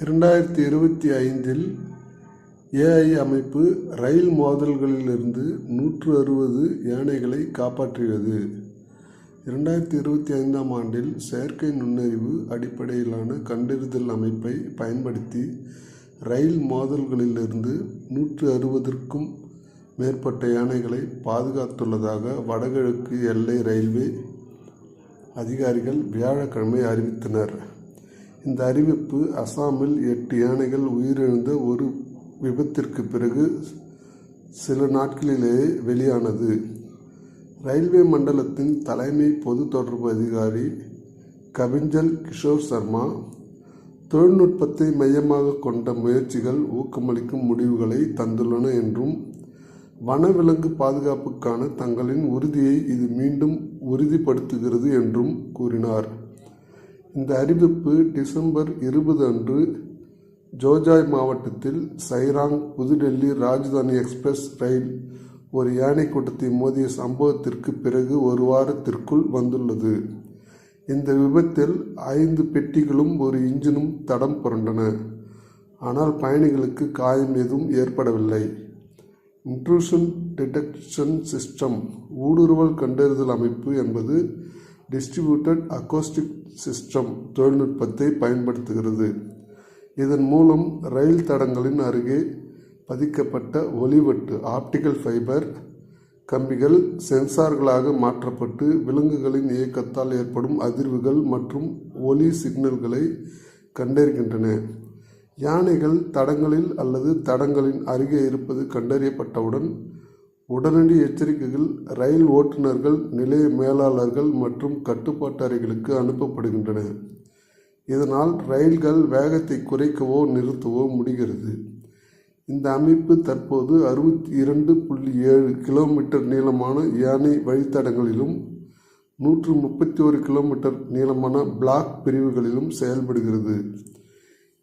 இரண்டாயிரத்தி இருபத்தி ஐந்தில் ஏஐ அமைப்பு ரயில் மோதல்களிலிருந்து நூற்று அறுபது யானைகளை காப்பாற்றியது. இரண்டாயிரத்தி இருபத்தி ஐந்தாம் ஆண்டில் செயற்கை நுண்ணறிவு அடிப்படையிலான கண்டறிதல் அமைப்பை பயன்படுத்தி ரயில் மோதல்களிலிருந்து நூற்று அறுபதற்கும் மேற்பட்ட யானைகளை பாதுகாத்துள்ளதாக வடகிழக்கு எல்லை ரயில்வே அதிகாரிகள் வியாழக்கிழமை அறிவித்தனர். இந்த அறிவிப்பு அசாமில் எட்டு யானைகள் உயிரிழந்த ஒரு விபத்திற்கு பிறகு சில நாட்களிலேயே வெளியானது. ரயில்வே மண்டலத்தின் தலைமை பொது தொடர்பு அதிகாரி கபிஞ்சல் கிஷோர் சர்மா தொழில்நுட்பத்தை மையமாக கொண்ட முயற்சிகள் ஊக்கமளிக்கும் முடிவுகளை தந்துள்ளன என்றும் வனவிலங்கு பாதுகாப்புக்கான தங்களின் உறுதியை இது மீண்டும் உறுதிப்படுத்துகிறது என்றும் கூறினார். இந்த அறிவிப்பு டிசம்பர் இருபது அன்று ஜோஜாய் மாவட்டத்தில் சைராங் புதுடெல்லி ராஜ்தானி எக்ஸ்பிரஸ் ரயில் ஒரு யானை கூட்டத்தை மோதிய சம்பவத்திற்கு பிறகு ஒரு வாரத்திற்குள் வந்துள்ளது. இந்த விபத்தில் ஐந்து பெட்டிகளும் ஒரு இன்ஜினும் தடம் புரண்டன. ஆனால் பயணிகளுக்கு காயம் எதுவும் ஏற்படவில்லை. இன்ட்ரூஷன் டிடெக்ஷன் சிஸ்டம் ஊடுருவல் கண்டறிதல் அமைப்பு என்பது டிஸ்ட்ரிபியூட்டட் அக்கோஸ்டிக் சிஸ்டம் தொழில்நுட்பத்தை பயன்படுத்துகிறது. இதன் மூலம் ரயில் தடங்களின் அருகே பதிக்கப்பட்ட ஒளிவெட்டு ஆப்டிகல் ஃபைபர் கம்பிகள் சென்சார்களாக மாற்றப்பட்டு விலங்குகளின் இயக்கத்தால் ஏற்படும் அதிர்வுகள் மற்றும் ஒலி சிக்னல்களை கண்டறிகின்றன. யானைகள் தடங்களில் அல்லது தடங்களின் அருகே இருப்பது கண்டறியப்பட்டவுடன் உடனடி எச்சரிக்கைகள் ரயில் ஓட்டுநர்கள் நிலைய மேலாளர்கள் மற்றும் கட்டுப்பாட்டு அறைகளுக்கு அனுப்பப்படுகின்றன. இதனால் ரயில்கள் வேகத்தை குறைக்கவோ நிறுத்தவோ முடிகிறது. இந்த அமைப்பு தற்போது அறுபத்தி இரண்டு புள்ளி ஏழு கிலோமீட்டர் நீளமான யானை வழித்தடங்களிலும் நூற்று முப்பத்தி ஒரு கிலோமீட்டர் நீளமான பிளாக் பிரிவுகளிலும் செயல்படுகிறது.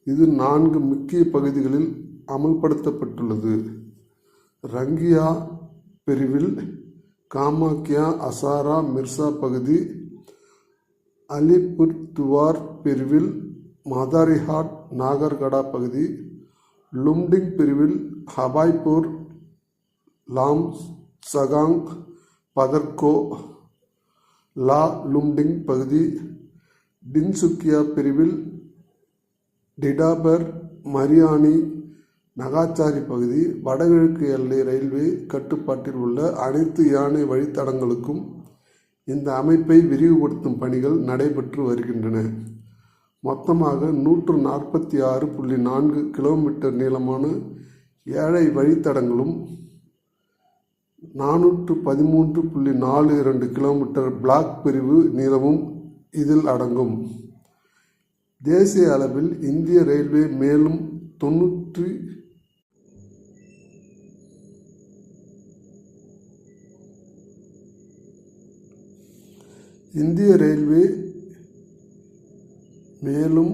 இது நான்கு முக்கிய பகுதிகளில் அமல்படுத்தப்பட்டுள்ளது. ரங்கியா பிரிவில் காமாக்கியா அசாரா மிர்சா பகுதி அலிபுர்துவார் பிரிவில் மாதாரிஹாட் நாகர்கடா பகுதி லும்டிங் பிரிவில் ஹபாய்பூர் லாம் சகாங் பதர்கோ லா லும்டிங் பகுதி டின்சுக்கியா பிரிவில் டிடாபர் மரியானி நகாச்சாரி பகுதி வடகிழக்கு எல்லை ரயில்வே கட்டுப்பாட்டில் உள்ள அனைத்து யானை வழித்தடங்களுக்கும் இந்த அமைப்பை விரிவுபடுத்தும் பணிகள் நடைபெற்று வருகின்றன. மொத்தமாக நூற்று நாற்பத்தி ஆறு புள்ளி நான்கு கிலோமீட்டர் நீளமான ஏழை வழித்தடங்களும் நானூற்று பதிமூன்று புள்ளி நாலு இரண்டு கிலோமீட்டர் பிளாக் பிரிவு நீளமும் இதில் அடங்கும். தேசிய அளவில் இந்திய ரயில்வே மேலும் தொன்னூற்றி இந்திய ரயில்வே மேலும்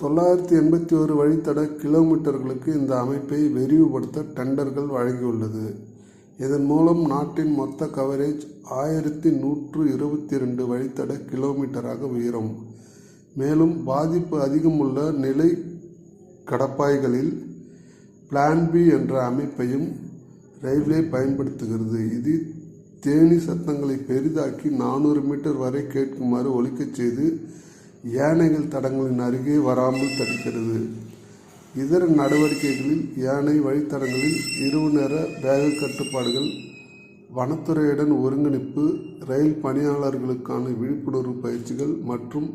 தொள்ளாயிரத்தி எண்பத்தி ஒரு வழித்தட கிலோமீட்டர்களுக்கு இந்த அமைப்பை விரிவுபடுத்த டெண்டர்கள் வழங்கியுள்ளது. இதன் மூலம் நாட்டின் மொத்த கவரேஜ் ஆயிரத்தி நூற்று இருபத்தி ரெண்டு வழித்தட கிலோமீட்டராக உயரும். மேலும் பாதிப்பு அதிகமுள்ள நிலை கடப்பாய்களில் பிளான் பி என்ற அமைப்பையும் ரயில்வே பயன்படுத்துகிறது. இது தேனி சத்தங்களை பெரிதாக்கி நானூறு மீட்டர் வரை கேட்குமாறு ஒழிக்கச் செய்து யானைகள் தடங்களின் அருகே வராமல் தடுக்கிறது. இதர நடவடிக்கைகளில் யானை வழித்தடங்களில் இரவு நேர வேக கட்டுப்பாடுகள் வனத்துறையுடன் ஒருங்கிணைப்பு ரயில் பணியாளர்களுக்கான விழிப்புணர்வு பயிற்சிகள் மற்றும்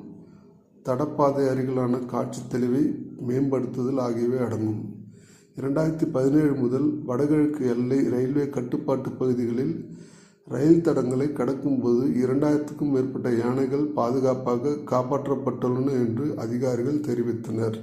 தடப்பாதை அருகிலான காட்சி தெளிவை மேம்படுத்துதல் ஆகியவை அடங்கும். இரண்டாயிரத்தி பதினேழு முதல் வடகிழக்கு எல்லை ரயில்வே கட்டுப்பாட்டு பகுதிகளில் ரயில் தடங்களை கடக்கும்போது இரண்டாயிரத்துக்கும் மேற்பட்ட யானைகள் பாதுகாப்பாக காப்பாற்றப்பட்டுள்ளன என்று அதிகாரிகள் தெரிவித்தனர்.